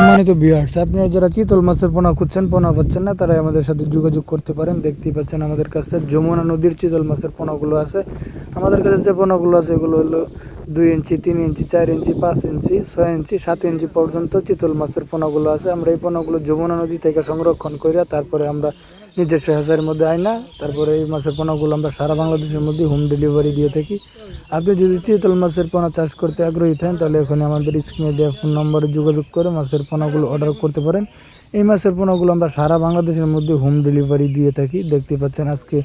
সম্মানিত বিয়ার্স আপনারা যারা চিতল মাছের পোনা খুঁজছেন, পোনা পাচ্ছেন না তারা আমাদের সাথে যোগাযোগ করতে পারেন। দেখতেই পাচ্ছেন আমাদের কাছে যমুনা নদীর চিতল মাছের পোনাগুলো আছে। আমাদের কাছে যে পোনাগুলো আছে, এগুলো হলো দুই ইঞ্চি, তিন ইঞ্চি, চার ইঞ্চি, পাঁচ ইঞ্চি, ছয় ইঞ্চি, সাত ইঞ্চি পর্যন্ত চিতল মাছের পোনাগুলো আছে। আমরা এই পোনাগুলো যমুনা নদী থেকে সংরক্ষণ করিয়া তারপরে আমরা নিজস্ব হাজারের মধ্যে আয় না, তারপরে এই মাছের পোনাগুলো আমরা সারা বাংলাদেশের মধ্যে হোম ডেলিভারি দিয়ে থাকি। আপনি যদি চিতল মাছের পোনা চাষ করতে আগ্রহী থাকেন, তাহলে এখানে আমাদের স্ক্রিনে দেওয়া ফোন নম্বরে যোগাযোগ করে মাছের পোনাগুলো অর্ডার করতে পারেন। এই মাছের পোনাগুলো আমরা সারা বাংলাদেশের মধ্যে হোম ডেলিভারি দিয়ে থাকি। দেখতে পাচ্ছেন আজকে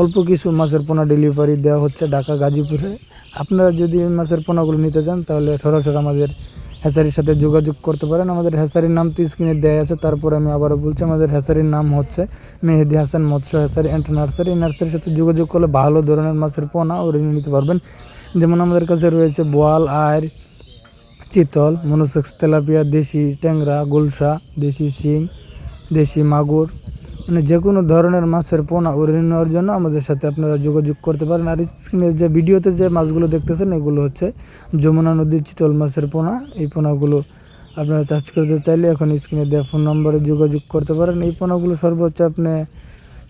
অল্প কিছু মাছের পোনা ডেলিভারি দেওয়া হচ্ছে ঢাকা গাজীপুরে আপনারা যদি এই মাছের পোনাগুলো নিতে চান, তাহলে সরাসরি আমাদের হ্যাচারির সাথে যোগাযোগ করতে পারেন। আমাদের হ্যাচারির নাম তো স্ক্রিনে দেওয়া আছে, তারপরে আমি আবারও বলছি, আমাদের হ্যাচারির নাম হচ্ছে মেহেদি হাসান মৎস্য হ্যাচারি অ্যান্ড নার্সারি নার্সারির সাথে যোগাযোগ করলে ভালো ধরনের মাছের পোনা ওরিয়ে নিতে পারবেন। যেমন আমাদের কাছে রয়েছে বোয়াল আয় চিতল, মনোসেক্স, তেলাপিয়া, দেশি ট্যাংরা গুলশা দেশি শিং দেশি মাগুর মানে যে কোনো ধরনের মাছের পোনা উড়িয়ে নেওয়ার জন্য আমাদের সাথে আপনারা যোগাযোগ করতে পারেন। আর স্ক্রিনে যে ভিডিওতে যে মাছগুলো দেখতেছেন, এগুলো হচ্ছে যমুনা নদীর চিতল মাছের পোনা। এই পোনাগুলো আপনারা চার্জ করতে চাইলে এখন স্ক্রিনে দেওয়া ফোন নম্বরে যোগাযোগ করতে পারেন। এই পোনাগুলো সর্বোচ্চ আপনি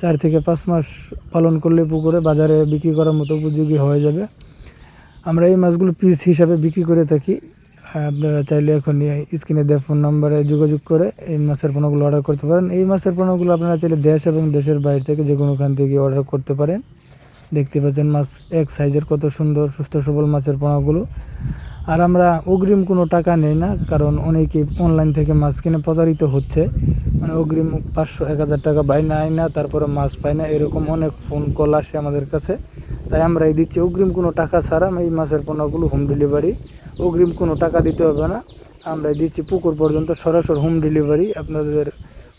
চার থেকে পাঁচ মাস পালন করলে পুকুরে বাজারে বিক্রি করার মতো উপযোগী হয়ে যাবে। আমরা এই মাছগুলো পিস হিসাবে বিক্রি করে থাকি। আপনারা চাইলে এখনই স্ক্রিনে দেওয়া ফোন নম্বরে যোগাযোগ করে এই মাছের পণ্যগুলো অর্ডার করতে পারেন। এই মাছের পণ্যগুলো আপনারা চাইলে দেশ এবং দেশের বাইরে থেকে যে কোনোখান থেকে অর্ডার করতে পারেন। দেখতে পাচ্ছেন মাছ এক সাইজের কত সুন্দর, সুস্থ, সবল মাছের পোনাগুলো আর আমরা অগ্রিম কোনো টাকা নেই না, কারণ অনেকেই অনলাইন থেকে মাছ কিনে প্রতারিত হচ্ছে। মানে অগ্রিম পাঁচশো, এক হাজার টাকা পাই না আয় না, তারপরে মাছ পাই না, এরকম অনেক ফোন কল আসে আমাদের কাছে। তাই আমরা এই দিচ্ছি। অগ্রিম কোনো টাকা ছাড়া এই মাছের পণ্যগুলো হোম ডেলিভারি অগ্রিম কোনো টাকা দিতে হবে না। আমরা দিচ্ছি পুকুর পর্যন্ত সরাসরি হোম ডেলিভারি আপনাদের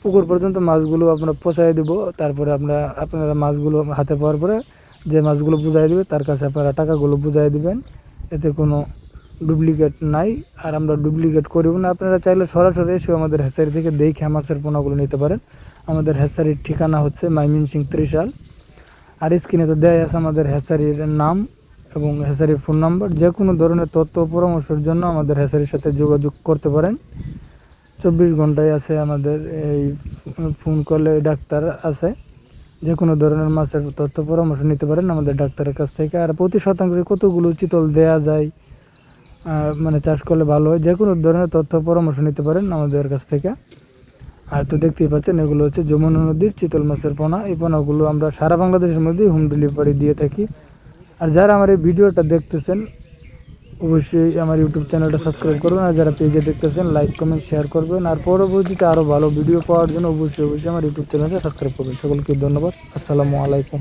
পুকুর পর্যন্ত মাছগুলো আমরা পৌঁছায় দেবো। তারপরে আমরা আপনারা মাছগুলো হাতে পাওয়ার পরে যে মাছগুলো বুঝাই দেবে, তার কাছে আপনারা টাকাগুলো বুঝাই দেবেন। এতে কোনো ডুপ্লিকেট নাই। আর আমরা ডুপ্লিকেট করিব না। আপনারা চাইলে সরাসরি এসে আমাদের হ্যাচারি থেকে দেখে মাছের পোনাগুলো নিতে পারেন। আমাদের হ্যাচারির ঠিকানা হচ্ছে মাইমিন সিং ত্রিশাল। আর স্ক্রিনে তো দেয় আছে আমাদের হ্যাচারির নাম। এবং হ্যাচারির ফোন নাম্বার যে কোনো ধরনের তথ্য পরামর্শের জন্য আমাদের হ্যাচারির সাথে যোগাযোগ করতে পারেন। চব্বিশ ঘন্টায় আছে আমাদের এই ফোন কলে ডাক্তার আছে। যে কোনো ধরনের মাছের তথ্য পরামর্শ নিতে পারেন আমাদের ডাক্তারের কাছ থেকে। আর প্রতি শতাংশে কতগুলো চিতল দেয়া যায় মানে চাষ করলে ভালো হয় যে কোনো ধরনের তথ্য পরামর্শ নিতে পারেন আমাদের কাছ থেকে। আর তো দেখতেই পাচ্ছেন, এগুলো হচ্ছে যমুনা নদীর চিতল মাছের পোনা। এই পোনাগুলো আমরা সারা বাংলাদেশের মধ্যেই হোম ডেলিভারি দিয়ে থাকি। আর যারা আমার এই ভিডিওটা দেখতেছেন, অবশ্যই আমার ইউটিউব চ্যানেলটা সাবস্ক্রাইব করবেন। আর যারা পেজে দেখতেছেন লাইক কমেন্ট শেয়ার করবেন। আর পরবর্তীতে আরও ভালো ভিডিও পাওয়ার জন্য অবশ্যই অবশ্যই আমার ইউটিউব চ্যানেলটা সাবস্ক্রাইব করবেন। সকলকে ধন্যবাদ। আসসালামু আলাইকুম।